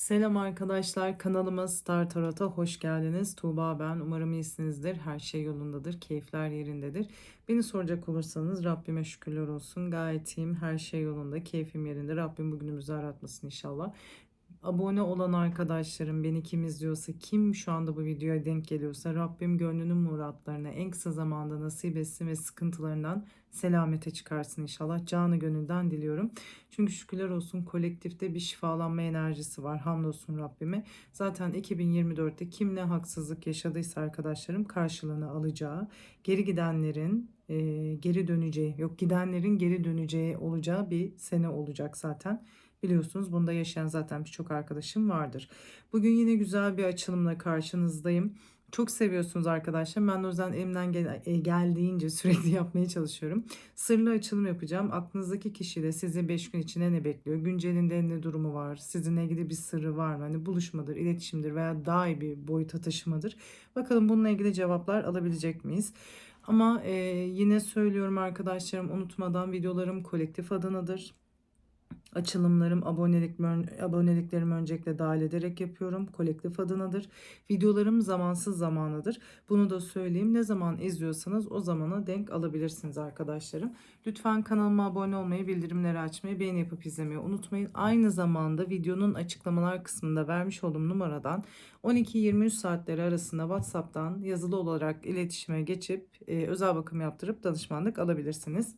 Selam arkadaşlar kanalıma Star Tarot'a hoş geldiniz. Tuğba ben. Umarım iyisinizdir. Her şey yolundadır. Keyifler yerindedir. Beni soracak olursanız Rabbime şükürler olsun. Gayet iyiyim. Her şey yolunda. Keyfim yerinde. Rabbim bugünümüzü aratmasın inşallah. Abone olan arkadaşlarım beni kim izliyorsa kim şu anda bu videoya denk geliyorsa Rabbim gönlünün muratlarına en kısa zamanda nasip etsin ve sıkıntılarından selamete çıkarsın inşallah. Canı gönülden diliyorum. Çünkü şükürler olsun kolektifte bir şifalanma enerjisi var. Hamdolsun Rabbime. Zaten 2024'te kim ne haksızlık yaşadıysa arkadaşlarım karşılığını alacağı, geri gidenlerin e, geri döneceği, yok gidenlerin geri döneceği olacağı bir sene olacak zaten. Biliyorsunuz bunda yaşayan zaten birçok arkadaşım vardır. Bugün yine güzel bir açılımla karşınızdayım. Çok seviyorsunuz arkadaşlar. Ben de o yüzden elimden gel- e, geldiğince sürekli yapmaya çalışıyorum. Sırlı açılım yapacağım. Aklınızdaki kişi de sizi 5 gün içinde ne bekliyor? Güncelinde ne durumu var? Sizinle ilgili bir sırrı var mı? Hani buluşmadır, iletişimdir veya daha iyi bir boyuta taşımadır. Bakalım bununla ilgili cevaplar alabilecek miyiz? Ama e, yine söylüyorum arkadaşlarım unutmadan videolarım kolektif adınadır. Açılımlarım, abonelik, aboneliklerimi öncelikle dahil ederek yapıyorum. Kolektif adınadır. Videolarım zamansız zamanıdır. Bunu da söyleyeyim. Ne zaman izliyorsanız o zamana denk alabilirsiniz arkadaşlarım. Lütfen kanalıma abone olmayı, bildirimleri açmayı, beğeni yapıp izlemeyi unutmayın. Aynı zamanda videonun açıklamalar kısmında vermiş olduğum numaradan 12-23 saatleri arasında WhatsApp'tan yazılı olarak iletişime geçip e, özel bakım yaptırıp danışmanlık alabilirsiniz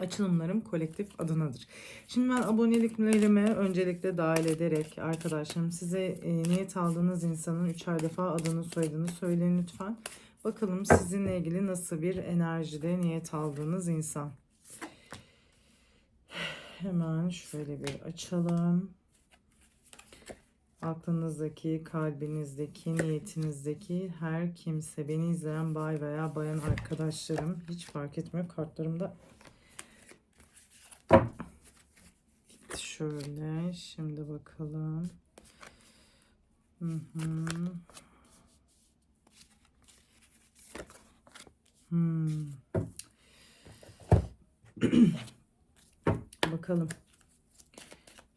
açılımlarım kolektif adınadır. Şimdi ben aboneliklerimi öncelikle dahil ederek arkadaşlarım size e, niyet aldığınız insanın üçer defa adını soyadını söyleyin lütfen. Bakalım sizinle ilgili nasıl bir enerjide niyet aldığınız insan. Hemen şöyle bir açalım. Aklınızdaki, kalbinizdeki, niyetinizdeki her kimse, beni izleyen bay veya bayan arkadaşlarım hiç fark etmiyor. Kartlarımda Şöyle şimdi bakalım. Hı hı. Hmm. bakalım.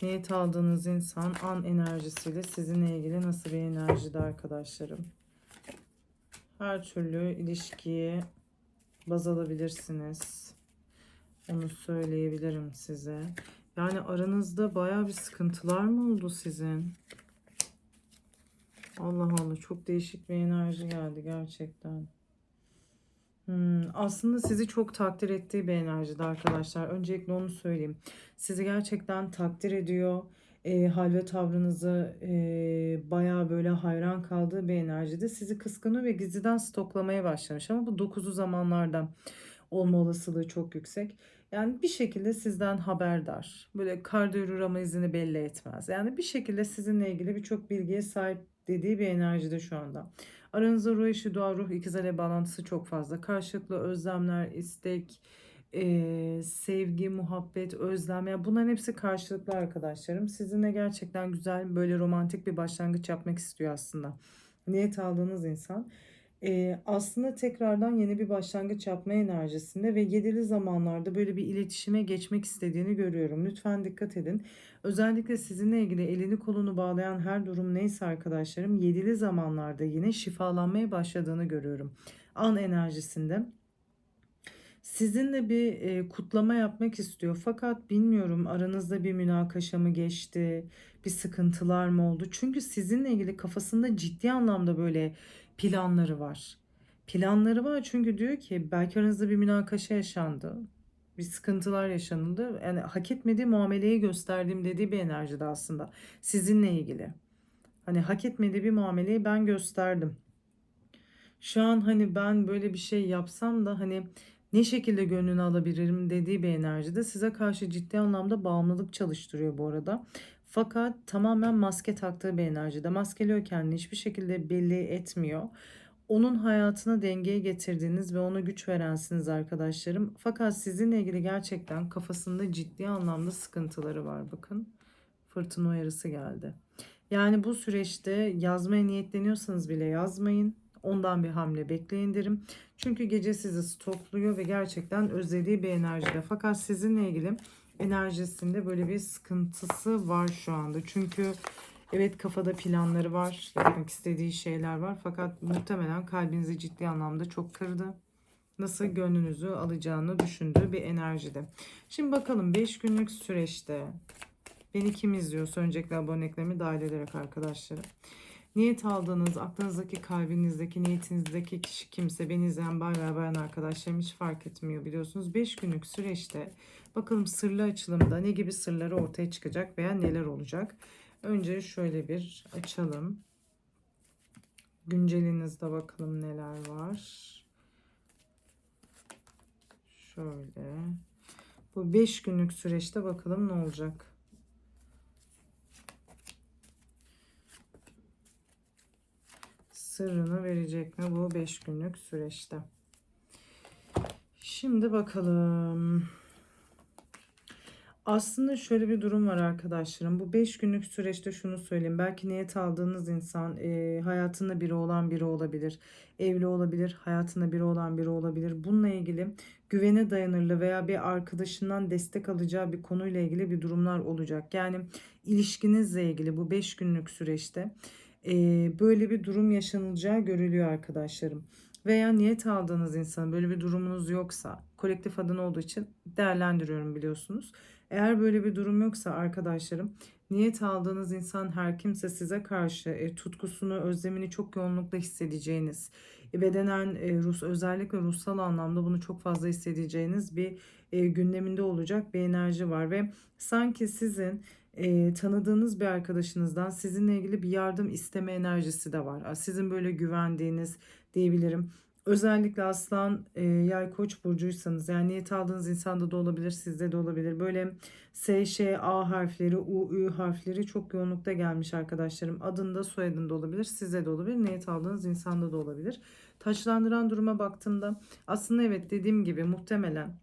Niyet aldığınız insan an enerjisiyle sizinle ilgili nasıl bir enerjide arkadaşlarım. Her türlü ilişkiye baz alabilirsiniz. Onu söyleyebilirim size. Yani aranızda baya bir sıkıntılar mı oldu sizin? Allah Allah çok değişik bir enerji geldi gerçekten. Hmm, aslında sizi çok takdir ettiği bir enerjide arkadaşlar. Öncelikle onu söyleyeyim. Sizi gerçekten takdir ediyor. E, hal ve tavrınızı e, baya böyle hayran kaldığı bir enerjide sizi kıskanıyor ve gizliden stoklamaya başlamış. Ama bu dokuzu zamanlardan olma olasılığı çok yüksek. Yani bir şekilde sizden haberdar. Böyle kardiyograma izini belli etmez. Yani bir şekilde sizinle ilgili birçok bilgiye sahip dediği bir enerjide şu anda. Aranızda ruh eşi, dua, ruh ikizlerle bağlantısı çok fazla. Karşılıklı özlemler, istek, e, sevgi, muhabbet, özlem. Yani bunların hepsi karşılıklı arkadaşlarım. Sizinle gerçekten güzel böyle romantik bir başlangıç yapmak istiyor aslında. Niyet aldığınız insan e, aslında tekrardan yeni bir başlangıç yapma enerjisinde ve yedili zamanlarda böyle bir iletişime geçmek istediğini görüyorum. Lütfen dikkat edin. Özellikle sizinle ilgili elini kolunu bağlayan her durum neyse arkadaşlarım yedili zamanlarda yine şifalanmaya başladığını görüyorum. An enerjisinde sizinle bir e, kutlama yapmak istiyor. Fakat bilmiyorum aranızda bir münakaşa mı geçti, bir sıkıntılar mı oldu? Çünkü sizinle ilgili kafasında ciddi anlamda böyle planları var. Planları var çünkü diyor ki belki aranızda bir münakaşa yaşandı. Bir sıkıntılar yaşanıldı. Yani hak etmediği muameleyi gösterdiğim dediği bir enerjide aslında. Sizinle ilgili. Hani hak etmediği bir muameleyi ben gösterdim. Şu an hani ben böyle bir şey yapsam da hani ne şekilde gönlünü alabilirim dediği bir enerjide size karşı ciddi anlamda bağımlılık çalıştırıyor bu arada. Fakat tamamen maske taktığı bir enerjide. Maskeliyor kendini hiçbir şekilde belli etmiyor. Onun hayatına dengeye getirdiğiniz ve ona güç verensiniz arkadaşlarım. Fakat sizinle ilgili gerçekten kafasında ciddi anlamda sıkıntıları var bakın. Fırtına uyarısı geldi. Yani bu süreçte yazmaya niyetleniyorsanız bile yazmayın. Ondan bir hamle bekleyin derim. Çünkü gece sizi stokluyor ve gerçekten özlediği bir enerjide. Fakat sizinle ilgili enerjisinde böyle bir sıkıntısı var şu anda. Çünkü Evet kafada planları var, yapmak istediği şeyler var fakat muhtemelen kalbinizi ciddi anlamda çok kırdı. Nasıl gönlünüzü alacağını düşündüğü bir enerjide. Şimdi bakalım 5 günlük süreçte beni kim izliyorsa öncelikle aboneliklerimi dahil ederek arkadaşlarım. Niyet aldığınız, aklınızdaki, kalbinizdeki, niyetinizdeki kişi kimse, beni izleyen bay bay bayan arkadaşlarım hiç fark etmiyor biliyorsunuz. 5 günlük süreçte bakalım sırlı açılımda ne gibi sırları ortaya çıkacak veya neler olacak. Önce şöyle bir açalım. Güncelinizde bakalım neler var. Şöyle. Bu 5 günlük süreçte bakalım ne olacak. Sırrını verecek mi bu 5 günlük süreçte? Şimdi bakalım. Aslında şöyle bir durum var arkadaşlarım. Bu 5 günlük süreçte şunu söyleyeyim. Belki niyet aldığınız insan e, hayatında biri olan biri olabilir. Evli olabilir, hayatında biri olan biri olabilir. Bununla ilgili güvene dayanırlı veya bir arkadaşından destek alacağı bir konuyla ilgili bir durumlar olacak. Yani ilişkinizle ilgili bu 5 günlük süreçte e, böyle bir durum yaşanılacağı görülüyor arkadaşlarım. Veya niyet aldığınız insan böyle bir durumunuz yoksa kolektif adın olduğu için değerlendiriyorum biliyorsunuz. Eğer böyle bir durum yoksa arkadaşlarım niyet aldığınız insan her kimse size karşı e, tutkusunu, özlemini çok yoğunlukla hissedeceğiniz, e, bedenen, e, Rus özellikle ruhsal anlamda bunu çok fazla hissedeceğiniz bir e, gündeminde olacak bir enerji var ve sanki sizin e, tanıdığınız bir arkadaşınızdan sizinle ilgili bir yardım isteme enerjisi de var. Sizin böyle güvendiğiniz diyebilirim. Özellikle aslan, e, yay, koç burcuysanız yani niyet aldığınız insanda da olabilir, sizde de olabilir. Böyle S, Ş, A harfleri, U, Ü harfleri çok yoğunlukta gelmiş arkadaşlarım. Adında, soyadında olabilir, sizde de olabilir. Niyet aldığınız insanda da olabilir. Taçlandıran duruma baktığımda aslında evet dediğim gibi muhtemelen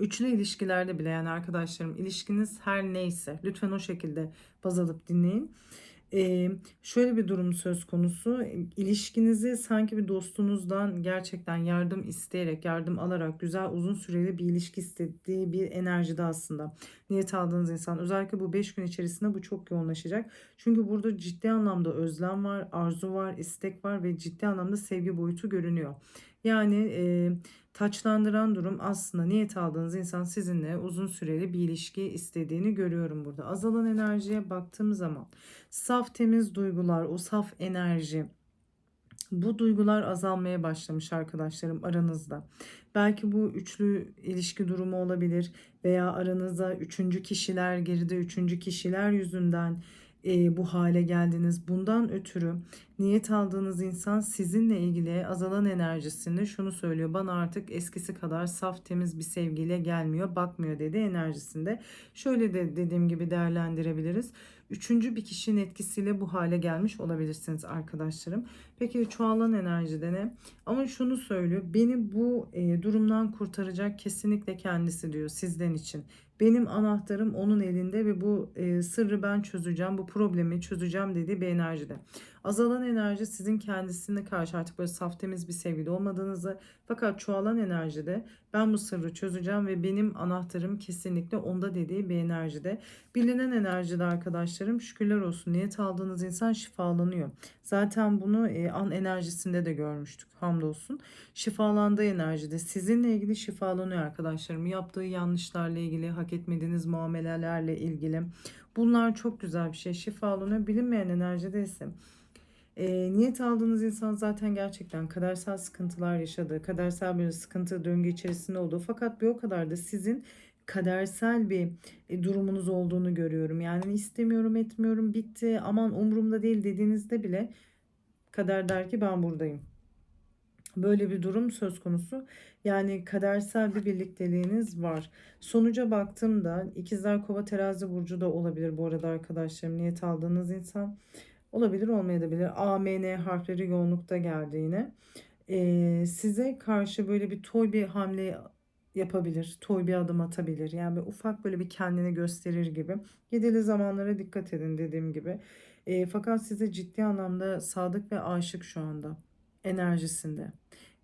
Üçlü ilişkilerde bile yani arkadaşlarım ilişkiniz her neyse lütfen o şekilde baz alıp dinleyin. Ee, şöyle bir durum söz konusu. İlişkinizi sanki bir dostunuzdan gerçekten yardım isteyerek, yardım alarak güzel uzun süreli bir ilişki istediği bir enerjide aslında. Niyet aldığınız insan özellikle bu 5 gün içerisinde bu çok yoğunlaşacak. Çünkü burada ciddi anlamda özlem var, arzu var, istek var ve ciddi anlamda sevgi boyutu görünüyor. Yani e, taçlandıran durum aslında niyet aldığınız insan sizinle uzun süreli bir ilişki istediğini görüyorum burada. Azalan enerjiye baktığım zaman saf temiz duygular, o saf enerji bu duygular azalmaya başlamış arkadaşlarım aranızda. Belki bu üçlü ilişki durumu olabilir veya aranızda üçüncü kişiler geride üçüncü kişiler yüzünden e, bu hale geldiniz. Bundan ötürü niyet aldığınız insan sizinle ilgili azalan enerjisinde şunu söylüyor. Bana artık eskisi kadar saf temiz bir sevgiyle gelmiyor, bakmıyor dedi enerjisinde. Şöyle de dediğim gibi değerlendirebiliriz. Üçüncü bir kişinin etkisiyle bu hale gelmiş olabilirsiniz arkadaşlarım. Peki çoğalan enerjide ne? Ama şunu söylüyor. Beni bu e, durumdan kurtaracak kesinlikle kendisi diyor sizden için. Benim anahtarım onun elinde ve bu e, sırrı ben çözeceğim, bu problemi çözeceğim dediği bir enerjide. Azalan enerji sizin kendisine karşı artık böyle saf temiz bir sevgide olmadığınızı fakat çoğalan enerjide ben bu sırrı çözeceğim ve benim anahtarım kesinlikle onda dediği bir enerjide. Bilinen enerjide arkadaşlarım şükürler olsun niyet aldığınız insan şifalanıyor. Zaten bunu e, an enerjisinde de görmüştük hamdolsun. Şifalandığı enerjide sizinle ilgili şifalanıyor arkadaşlarım. Yaptığı yanlışlarla ilgili, hak etmediğiniz muamelelerle ilgili. Bunlar çok güzel bir şey. Şifalanıyor. Bilinmeyen enerjide ise e, niyet aldığınız insan zaten gerçekten kadersel sıkıntılar yaşadı. Kadersel bir sıkıntı döngü içerisinde olduğu. Fakat bir o kadar da sizin kadersel bir e, durumunuz olduğunu görüyorum. Yani istemiyorum etmiyorum bitti aman umurumda değil dediğinizde bile kader der ki ben buradayım. Böyle bir durum söz konusu. Yani kadersel bir birlikteliğiniz var. Sonuca baktığımda ikizler kova terazi burcu da olabilir bu arada arkadaşlarım. Niyet aldığınız insan olabilir olmayabilir. A, M, N harfleri yoğunlukta geldi yine. Ee, size karşı böyle bir toy bir hamle yapabilir. Toy bir adım atabilir. Yani bir ufak böyle bir kendini gösterir gibi. Yedili zamanlara dikkat edin dediğim gibi. E, fakat size ciddi anlamda sadık ve aşık şu anda enerjisinde.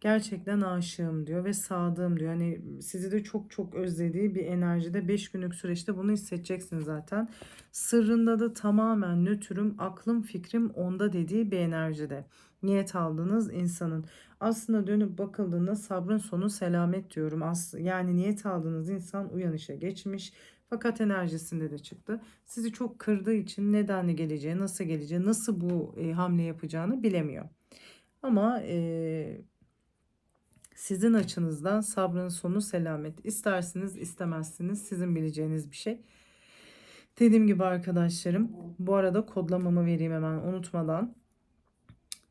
Gerçekten aşığım diyor ve sadığım diyor. Hani sizi de çok çok özlediği bir enerjide 5 günlük süreçte bunu hissedeceksiniz zaten. Sırrında da tamamen nötrüm, aklım, fikrim onda dediği bir enerjide. Niyet aldığınız insanın. Aslında dönüp bakıldığında sabrın sonu selamet diyorum. As yani niyet aldığınız insan uyanışa geçmiş. Fakat enerjisinde de çıktı. Sizi çok kırdığı için nedenli geleceği, nasıl geleceği, nasıl bu e, hamle yapacağını bilemiyor. Ama e, sizin açınızdan sabrın sonu selamet. İstersiniz istemezsiniz sizin bileceğiniz bir şey. Dediğim gibi arkadaşlarım bu arada kodlamamı vereyim hemen unutmadan.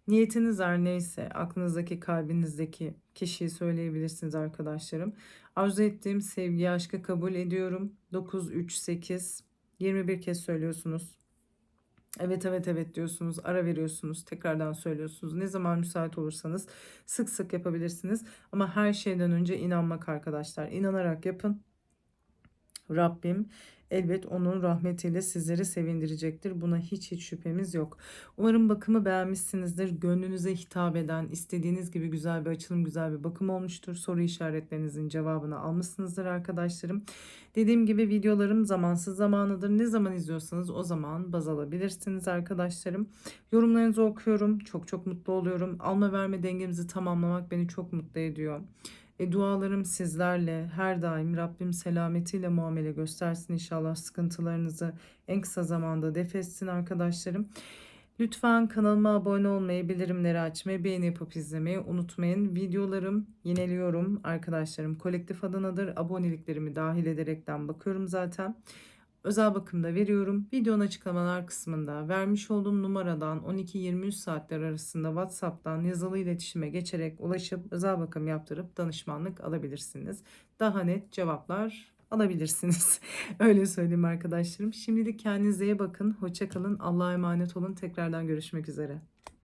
Niyetiniz her neyse aklınızdaki kalbinizdeki kişiyi söyleyebilirsiniz arkadaşlarım. Arzu ettiğim sevgiyi aşkı kabul ediyorum. 9, 3, 8 21 kez söylüyorsunuz. Evet evet evet diyorsunuz. Ara veriyorsunuz. Tekrardan söylüyorsunuz. Ne zaman müsait olursanız sık sık yapabilirsiniz. Ama her şeyden önce inanmak arkadaşlar. İnanarak yapın. Rabbim elbet onun rahmetiyle sizleri sevindirecektir. Buna hiç hiç şüphemiz yok. Umarım bakımı beğenmişsinizdir. Gönlünüze hitap eden, istediğiniz gibi güzel bir açılım, güzel bir bakım olmuştur. Soru işaretlerinizin cevabını almışsınızdır arkadaşlarım. Dediğim gibi videolarım zamansız zamanıdır. Ne zaman izliyorsanız o zaman baz alabilirsiniz arkadaşlarım. Yorumlarınızı okuyorum. Çok çok mutlu oluyorum. Alma verme dengemizi tamamlamak beni çok mutlu ediyor. E, dualarım sizlerle her daim Rabbim selametiyle muamele göstersin inşallah sıkıntılarınızı en kısa zamanda def etsin arkadaşlarım. Lütfen kanalıma abone olmayı, bildirimleri açmayı, beğeni yapıp izlemeyi unutmayın. Videolarım yeniliyorum arkadaşlarım. Kolektif adınadır. Aboneliklerimi dahil ederekten bakıyorum zaten. Özel bakımda veriyorum. Videonun açıklamalar kısmında vermiş olduğum numaradan 12-23 saatler arasında WhatsApp'tan yazılı iletişime geçerek ulaşıp özel bakım yaptırıp danışmanlık alabilirsiniz. Daha net cevaplar alabilirsiniz. Öyle söyleyeyim arkadaşlarım. Şimdilik kendinize iyi bakın. Hoşça kalın. Allah'a emanet olun. Tekrardan görüşmek üzere.